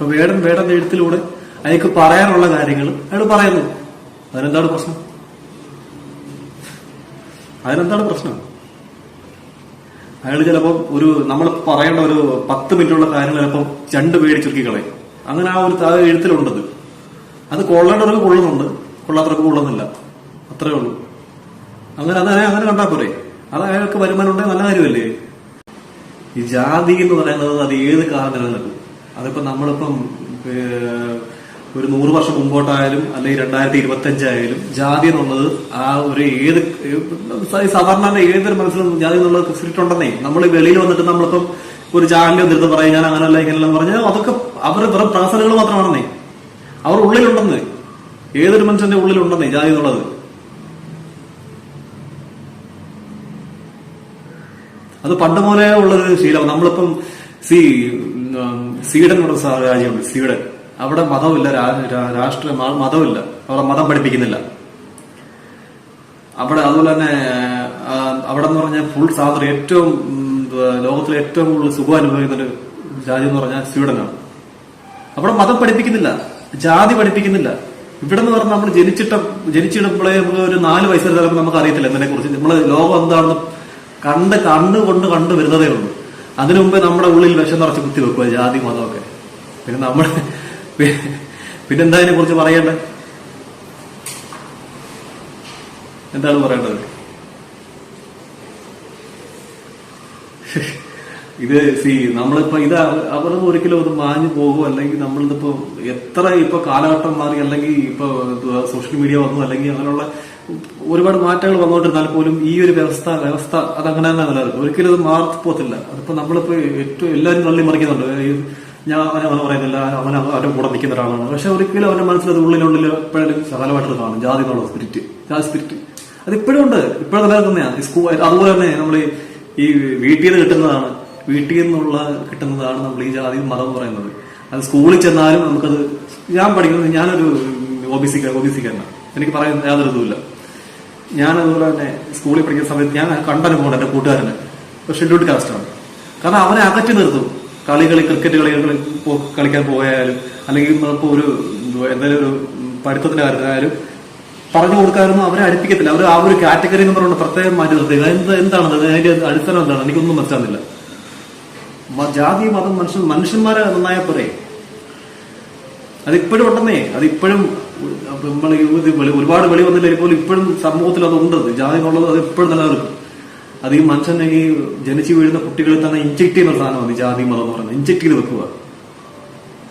അപ്പൊ വേടൻ വേടൻ എഴുത്തിലൂടെ അയാൾക്ക് പറയാനുള്ള കാര്യങ്ങൾ അയാൾ പറയുന്നു. അതിനെന്താണ് പ്രശ്നം? അതിനെന്താണ് പ്രശ്നം? അയാൾ ചിലപ്പോൾ ഒരു നമ്മൾ പറയേണ്ട ഒരു പത്ത് മിനിറ്റുള്ള കാര്യങ്ങൾ ചിലപ്പോൾ രണ്ട് പേടി ചുരുക്കി കളയും. അങ്ങനെ ആ ഒരു എഴുത്തിലുണ്ടത്. അത് കൊള്ളേണ്ടവർക്ക് കൊള്ളുന്നുണ്ട് കൊള്ളാത്തവർക്ക് കൊള്ളുന്നില്ല. അത്രേ ഉള്ളൂ. അങ്ങനെ അത് അങ്ങനെ കണ്ടാൽ പോരെ. അത് അയാൾക്ക് വരുമാനം ഉണ്ടെങ്കിൽ നല്ല കാര്യമല്ലേ? ഈ ജാതി എന്ന് പറയുന്നത് അത് ഏത് കാലം നിലനിൽക്കും അതിപ്പോ നമ്മളിപ്പം ഒരു നൂറ് വർഷം മുമ്പോട്ടായാലും അല്ലെങ്കിൽ രണ്ടായിരത്തി ഇരുപത്തി അഞ്ചായാലും ജാതി എന്നുള്ളത് ആ ഒരു ഏത് സാധാരണ ഏതൊരു മനസ്സിലും ജാതി എന്നുള്ളത് സ്പിരിറ്റ് നമ്മൾ വെളിയിൽ വന്നിട്ട് നമ്മളിപ്പം ഒരു ചാനലിൽ വന്നിട്ട് പറയും ഞാൻ അങ്ങനല്ല ഇങ്ങനെല്ലാം പറഞ്ഞാൽ അതൊക്കെ അവർ വെറും പ്രാസനകൾ മാത്രമാണെന്നേ. അവർ ഉള്ളിലുണ്ടെന്ന്. ഏതൊരു മനുഷ്യന്റെ ഉള്ളിലുണ്ടെന്നേ ജാതി എന്നുള്ളത്. അത് പണ്ട് മുതലേ ഉള്ളൊരു ശീലം നമ്മളിപ്പം സി സ്വീഡൻ എന്ന് പറഞ്ഞ സാ- രാജ്യമുണ്ട് സ്വീഡൻ അവിടെ മതമില്ല രാഷ്ട്രീയ മതമില്ല അവിടെ മതം പഠിപ്പിക്കുന്നില്ല. അവിടെ അതുപോലെ തന്നെ അവിടെ എന്ന് പറഞ്ഞാൽ ഫുൾ സ്വാതന്ത്ര്യം ഏറ്റവും ലോകത്തിലെ ഏറ്റവും കൂടുതൽ സുഖം അനുഭവിക്കുന്ന ഒരു രാജ്യം എന്ന് പറഞ്ഞാൽ സ്വീഡനാണ്. അവിടെ മതം പഠിപ്പിക്കുന്നില്ല ജാതി പഠിപ്പിക്കുന്നില്ല. ഇവിടെ എന്ന് പറഞ്ഞാൽ നമ്മൾ ജനിച്ചിട്ട ജനിച്ചിടുമ്പോഴേ നമുക്ക് ഒരു നാല് വയസ്സിൽ ചിലപ്പോൾ നമുക്ക് അറിയത്തില്ല ഇതിനെ കുറിച്ച് നമ്മൾ ലോകം എന്താണെന്ന് കണ്ട് കണ്ണുകൊണ്ട് കണ്ടു വരുന്നതേ ഉള്ളൂ. അതിനു മുമ്പ് നമ്മുടെ ഉള്ളിൽ വിഷം നിറച്ച് കുത്തി വെക്കുക ജാതി മതമൊക്കെ. പിന്നെ നമ്മൾ പിന്നെന്താ അതിനെ കുറിച്ച് പറയേണ്ടത് എന്താണ് പറയേണ്ടത്? ഇത് സി നമ്മളിപ്പോ ഇത് അവർ ഒരിക്കലും അത് മാഞ്ഞു പോകും. അല്ലെങ്കിൽ നമ്മളിതിപ്പോ എത്ര ഇപ്പൊ കാലഘട്ടം മാറി അല്ലെങ്കിൽ ഇപ്പൊ സോഷ്യൽ മീഡിയ വന്നു അല്ലെങ്കിൽ അങ്ങനെയുള്ള ഒരുപാട് മാറ്റങ്ങൾ വന്നുകൊണ്ടിരുന്നാൽ പോലും ഈ ഒരു വ്യവസ്ഥ വ്യവസ്ഥ അതങ്ങനെ തന്നെ നിലനിൽക്കും ഒരിക്കലും അത് മാറിപ്പോത്തില്ല അതിപ്പോ നമ്മളിപ്പോ ഏറ്റവും എല്ലാവരും തള്ളി മറിക്കുന്നുണ്ട്. ഞാൻ അവനെ അവനെ പറയുന്നില്ല. അവൻ അവന്റെ കൂടെ നിൽക്കുന്ന ഒരാളാണ്. പക്ഷെ ഒരിക്കലും അവന്റെ മനസ്സിൽ അത് ഉള്ളിലുള്ളിൽ എപ്പോഴും സകലമായിട്ട് കാണും. ജാതി എന്നുള്ള സ്പിരിറ്റ് ജാതി സ്പിരിറ്റ് അത് ഇപ്പോഴും ഉണ്ട്. ഇപ്പോഴും നിലനിൽക്കുന്നതാണ് സ്കൂൾ അതുപോലെ തന്നെ നമ്മൾ ഈ വീട്ടിൽ നിന്ന് കിട്ടുന്നതാണ്. വീട്ടിൽ നിന്നുള്ള കിട്ടുന്നതാണ് നമ്മൾ ഈ ജാതി മതം എന്ന് പറയുന്നത്. അത് സ്കൂളിൽ ചെന്നാലും നമുക്കത് ഞാൻ പഠിക്കുന്നത് ഞാനൊരു O B C O B സിക്കാരനാണ് എനിക്ക് പറയാൻ യാതൊരു ഇതുമില്ല. ഞാൻ അതുപോലെ തന്നെ സ്കൂളിൽ പഠിക്കുന്ന സമയത്ത് ഞാൻ കണ്ടനുഭവം എന്റെ കൂട്ടുകാരന്. ഷെഡ്യൂൾഡ് കാസ്റ്റാണ് കാരണം അവനെ അകറ്റി നിർത്തും. കളികളി ക്രിക്കറ്റ് കളികൾ കളിക്കാൻ പോയാലും അല്ലെങ്കിൽ ഇപ്പോൾ ഒരു എന്തെങ്കിലും ഒരു പഠിത്തത്തിന്റെ കാര്യത്തിലായാലും പറഞ്ഞു കൊടുക്കാനൊന്നും അവരെ അടുപ്പിക്കത്തില്ല. അവർ ആ ഒരു കാറ്റഗറി എന്ന് പറഞ്ഞു പ്രത്യേകം മാറ്റി നിർത്തുക എന്ത് എന്താണത്? അതിന്റെ അടിസ്ഥാനം എന്താണ്? എനിക്കൊന്നും മനസ്സിലാകുന്നില്ല. ജാതി മതം മനുഷ്യൻ മനുഷ്യന്മാരെ നന്നായ പോരെ? അതിപ്പോഴും ഉണ്ടെന്നേ. അതിപ്പോഴും ഒരുപാട് വെളി വന്നില്ല പോലും ഇപ്പോഴും സമൂഹത്തിൽ അതുണ്ട് ജാതി എന്നുള്ളത് അത് ഇപ്പോഴും നിലനിൽക്കും. അത് ഈ മനുഷ്യനെ ഈ ജനിച്ചു വീഴുന്ന കുട്ടികളിൽ തന്നെ ഇഞ്ചക്ട് ചെയ്യുന്ന സാധനം സാധനമാണ് ജാതി മതം എന്ന് പറയുന്നത്. ഇഞ്ചക്ട് ചെയ്ത് വെക്കുക.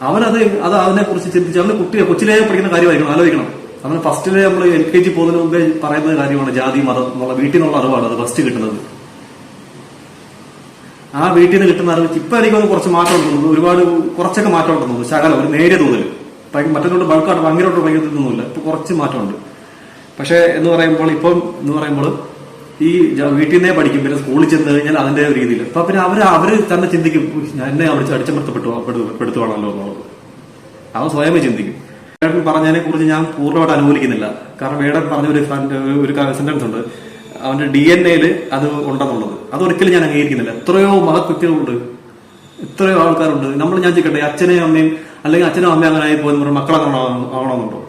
അവനത് അത് അതിനെ കുറിച്ച് ചിന്തിച്ച് അവന് കുട്ടിയെ കൊച്ചിലേ പഠിക്കുന്ന കാര്യമായിരിക്കണം ആലോചിക്കണം. അവന് ഫസ്റ്റിലെ നമ്മൾ എൽ കെ ജി പോകുന്നതിന് മുമ്പേ പറയുന്ന കാര്യമാണ് ജാതി മതം എന്നുള്ള വീട്ടിൽ നിന്നുള്ള അറിവാണ് അത് ഫസ്റ്റ് കിട്ടുന്നത്. ആ വീട്ടിൽ നിന്ന് കിട്ടുന്ന അറിവ് ഇപ്പൊ എനിക്ക് കുറച്ച് മാറ്റം ഒരുപാട് കുറച്ചൊക്കെ മാറ്റം ഉണ്ടെന്നു ശകലം ഒരു നേരിയ തോതിൽ മറ്റൊരു ബൾക്കായിട്ട് ഭയങ്കരമായിട്ട് ഭയങ്കരത്തിനൊന്നുമില്ല ഇപ്പൊ കുറച്ച് മാറ്റമുണ്ട്. പക്ഷേ എന്ന് പറയുമ്പോൾ ഇപ്പം എന്ന് പറയുമ്പോൾ ഈ വീട്ടിൽ നിന്നേ പഠിക്കും. പിന്നെ സ്കൂളിൽ ചെന്ന് കഴിഞ്ഞാൽ അതിന്റെ രീതിയിൽ അപ്പൊ പിന്നെ അവർ അവർ തന്നെ ചിന്തിക്കും ഞാൻ എന്നെ അവിടെ അടിച്ചമർത്തപ്പെട്ടു പെടുത്തുവാണല്ലോ എന്നുള്ളത് അവൻ സ്വയമേ ചിന്തിക്കും. വേടൻ പറഞ്ഞതിനെ കുറിച്ച് ഞാൻ പൂർണമായിട്ട് അനുകൂലിക്കുന്നില്ല. കാരണം വേടൻ പറഞ്ഞ ഒരു ഒരു സെന്റൻസ് ഉണ്ട്. അവന്റെ ഡി എൻ എയിൽ അത് ഉണ്ടെന്നുള്ളത്. അതൊരിക്കലും ഞാൻ അംഗീകരിക്കുന്നില്ല. എത്രയോ മഹത് വ്യക്തികളുണ്ട് എത്രയോ ആൾക്കാരുണ്ട്. നമ്മൾ ഞാൻ ചിക്കട്ടെ അച്ഛനെയും അമ്മയും അല്ലെങ്കിൽ അച്ഛനും അമ്മയും അങ്ങനെ ആയി പോകുന്ന മക്കളെ ആവണമെന്നുണ്ടോ?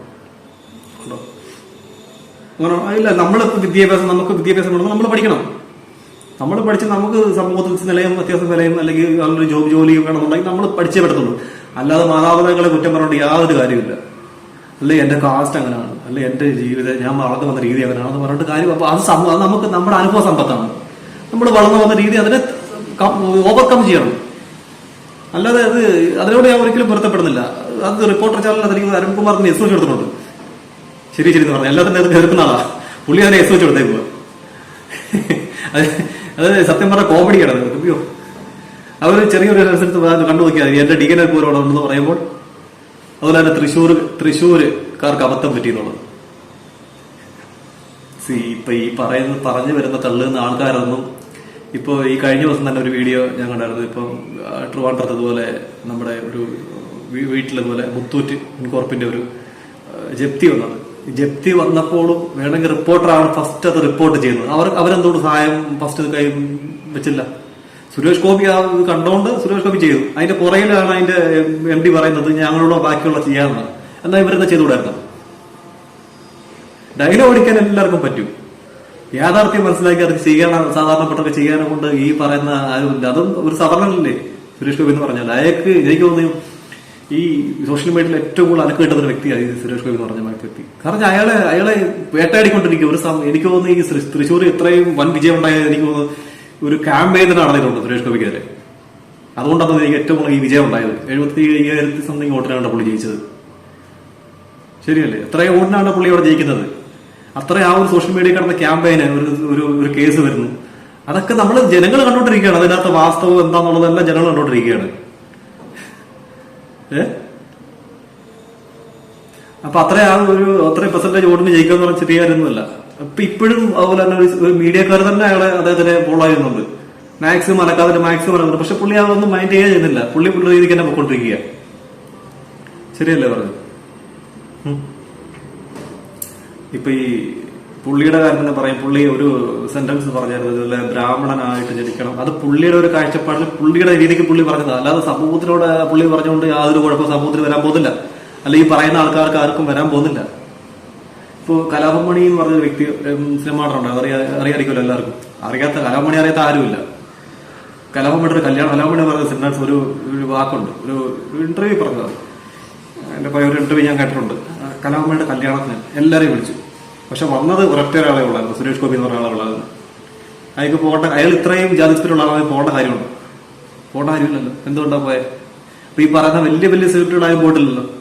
ഉണ്ടോ? അങ്ങനെ ഇല്ല നമ്മളിപ്പോ വിദ്യാഭ്യാസം നമുക്ക് വിദ്യാഭ്യാസം വേണം നമ്മൾ പഠിക്കണം. നമ്മൾ പഠിച്ച് നമുക്ക് സമൂഹത്തിൽ നിലയും അത്യാവശ്യം വിലയും അല്ലെങ്കിൽ നല്ലൊരു ജോബ് ജോലിയും വേണമെന്നുണ്ടെങ്കിൽ നമ്മൾ പഠിച്ചേ പറ്റത്തുള്ളൂ. അല്ലാതെ മാതാപിതാക്കളെ കുറ്റം പറഞ്ഞുകൊണ്ട് യാതൊരു കാര്യമില്ല അല്ലെ എന്റെ കാസ്റ്റ് അങ്ങനെയാണ്. അല്ലെ എന്റെ ജീവിതം ഞാൻ വളർന്നു വന്ന രീതി അങ്ങനെയാണെന്ന് പറഞ്ഞിട്ട് കാര്യം അപ്പൊ അത് സമ- അത് നമുക്ക് നമ്മുടെ അനുഭവ സമ്പത്താണ്. നമ്മൾ വളർന്നു വന്ന രീതി അതിനെ ഓവർകം ചെയ്യണം. അല്ലാതെ അത് അതിനോട് ഞാൻ ഒരിക്കലും പൊരുത്തപ്പെടുന്നില്ല. അത് റിപ്പോർട്ടർ ചാനലിൽ എനിക്ക് അരുൺകുമാറിന് എസ് വെച്ച് കൊടുത്തിട്ടുണ്ട്. ശരി ശരി എന്ന് പറഞ്ഞു. എല്ലാത്തിനും അത് കേൾക്കുന്ന ആളാ. പുള്ളി അതിനെ എസ് വെച്ച് കൊടുത്തേക്കുക അത് സത്യം പറഞ്ഞ കോമഡി അത്. അയ്യോ. അവർ ചെറിയൊരു സ്ഥലത്ത് കണ്ടു നോക്കിയാൽ എന്റെ ഡി എൻ എ പോലെ ഉണ്ടെന്ന് പറയുമ്പോൾ അതുപോലെ തന്നെ തൃശ്ശൂർ തൃശ്ശൂർക്കാർക്ക് അബദ്ധം പറ്റിയെന്നുള്ളത് സി ഇപ്പൊ ഈ പറയുന്ന പറഞ്ഞു വരുന്ന തള്ളുന്ന ആൾക്കാരൊന്നും ഇപ്പൊ ഈ കഴിഞ്ഞ ദിവസം തന്നെ ഒരു വീഡിയോ ഞാൻ കണ്ടായിരുന്നു. ഇപ്പൊ ട്രിവാൻഡ്രത്ത് നമ്മുടെ ഒരു വീട്ടിലതുപോലെ മുത്തൂറ്റ് ഇൻകോർപ്പിന്റെ ഒരു ജപ്തി വന്നത്. ജപ്തി വന്നപ്പോഴും വേണമെങ്കിൽ റിപ്പോർട്ടറാണ് ഫസ്റ്റ് അത് റിപ്പോർട്ട് ചെയ്യുന്നത്. അവർ അവരെന്തുകൊണ്ട് സഹായം ഫസ്റ്റ് കൈ വെച്ചില്ല? സുരേഷ് ഗോപി ആ ഇത് കണ്ടോണ്ട് സുരേഷ് ഗോപി ചെയ്തു. അതിന്റെ പുറയിലാണ് അതിന്റെ എം ഡി പറയുന്നത് ഞങ്ങളോട് ബാക്കിയുള്ള ചെയ്യാമെന്ന് എന്നാ ഇവരെന്താ ചെയ്തുകൂടായിരുന്നു? ഡയലോഗ് ഓടിക്കാൻ എല്ലാവർക്കും പറ്റും. യാഥാർത്ഥ്യം മനസ്സിലാക്കി അത് ചെയ്യാൻ സാധാരണപ്പെട്ടൊക്കെ ചെയ്യാനെ കൊണ്ട് ഈ പറയുന്ന ആരുമില്ല അതും ഒരു സാധാരണല്ലേ സുരേഷ് ഗോപി എന്ന് പറഞ്ഞാൽ? അയാൾക്ക് എനിക്ക് തോന്നുന്നു ഈ സോഷ്യൽ മീഡിയയിൽ ഏറ്റവും കൂടുതൽ അനക്ക് കിട്ടുന്ന ഒരു സുരേഷ് ഗോപി എന്ന് പറഞ്ഞ വ്യക്തി കാരണം അയാളെ അയാളെ വേട്ടയാടിക്കൊണ്ടിരിക്കുക ഒരു എനിക്ക് തോന്നുന്നു ഈ തൃശ്ശൂർ ഇത്രയും വൻ വിജയം ഉണ്ടായത് എനിക്ക് തോന്നുന്നു ഒരു ക്യാമ്പയിൻ തന്നെ നടന്നിട്ടുണ്ട് സുരേഷ് ഗോപിക്കെതിരെ. അതുകൊണ്ടാണ് എനിക്ക് ഏറ്റവും കൂടുതൽ ഈ വിജയം ഉണ്ടായത്. എഴുപത്തി അയ്യായിരത്തി സംതിങ് വോട്ടിനാണ് പുള്ളി ജയിച്ചത്. ശരിയല്ലേ? എത്രയോ വോട്ടിനാണ് പുള്ളി അവിടെ ജയിക്കുന്നത്? അത്ര ആ ഒരു സോഷ്യൽ മീഡിയ കടന്ന ക്യാമ്പയിന് ഒരു ഒരു ഒരു കേസ് വരുന്നു. അതൊക്കെ നമ്മൾ ജനങ്ങൾ കണ്ടോണ്ടിരിക്കുകയാണ് അതിനകത്ത് വാസ്തവം എന്താന്നുള്ളതെല്ലാം ജനങ്ങൾ കണ്ടോണ്ടിരിക്കുകയാണ് ഏ? അപ്പൊ അത്ര ആ ഒരു അത്രയും പെർസെന്റേജ് വോട്ടിന് ജയിക്കുക എന്ന് പറഞ്ഞാൽ അപ്പൊ ഇപ്പോഴും അതുപോലെ തന്നെ ഒരു മീഡിയക്കാർ തന്നെ അയാളെ അദ്ദേഹത്തിനെ ഫോളോ ചെയ്യുന്നുണ്ട്. മാക്സിമം അലക്കാതെ മാക്സിമം അലക്കുന്നുണ്ട് പക്ഷെ പുള്ളി അതൊന്നും മൈൻഡ് ചെയ്യാൻ ചെയ്യുന്നില്ല. പുള്ളി പുള്ളി രീതിക്ക് തന്നെ പോയിക്കൊണ്ടിരിക്കുക ശരിയല്ലേ പറഞ്ഞു ഇപ്പൊ ഈ പുള്ളിയുടെ കാര്യം തന്നെ പറയും. പുള്ളി ഒരു സെന്റൻസ് പറഞ്ഞായിരുന്നു ഇതിലെ ബ്രാഹ്മണനായിട്ട് ജനിക്കണം. അത് പുള്ളിയുടെ ഒരു കാഴ്ചപ്പാടിൽ പുള്ളിയുടെ രീതിക്ക് പുള്ളി പറഞ്ഞത്. അല്ലാതെ സമൂഹത്തിനോട് പുള്ളി പറഞ്ഞുകൊണ്ട് യാതൊരു കുഴപ്പം സമൂഹത്തിൽ വരാൻ പോകുന്നില്ല. അല്ല ഈ പറയുന്ന ആൾക്കാർക്ക് ആർക്കും വരാൻ പോകുന്നില്ല. ഇപ്പോ കലാപമണി എന്ന് പറഞ്ഞ വ്യക്തി സിനിമ അറിയാ അറിയാതിരിക്കുമല്ലോ എല്ലാവർക്കും. അറിയാത്ത കലാപമണി അറിയാത്ത ആരുമില്ല. കലാപമണിയുടെ ഒരു കല്യാണം കലാപമണി പറഞ്ഞ സെന്റൻസ് ഒരു ഒരു വാക്കുണ്ട്. ഒരു ഇന്റർവ്യൂ പറഞ്ഞതാണ്. എന്റെ പഴയ ഒരു ഇന്റർവ്യൂ ഞാൻ കേട്ടിട്ടുണ്ട്. ആ, കലാമയുടെ കല്യാണത്തിന് എല്ലാവരെയും വിളിച്ചു. പക്ഷെ വന്നത് ഒരൊറ്റ ഒരാളെ ഉള്ളായിരുന്നു. സുരേഷ് ഗോപി എന്ന് പറഞ്ഞ ആളെ ഉള്ളായിരുന്നു. അയാൾക്ക് പോകേണ്ട അയാൾ ഇത്രയും ജാതിസ്പിലുള്ള ആളായി പോകേണ്ട കാര്യമുണ്ട്? പോകേണ്ട കാര്യമില്ലല്ലോ. എന്തുകൊണ്ടാണ് പോയത് അപ്പൊ ഈ പറയുന്ന വലിയ വലിയ സെലിബ്രിറ്റികളായും പോയിട്ടില്ലല്ലോ.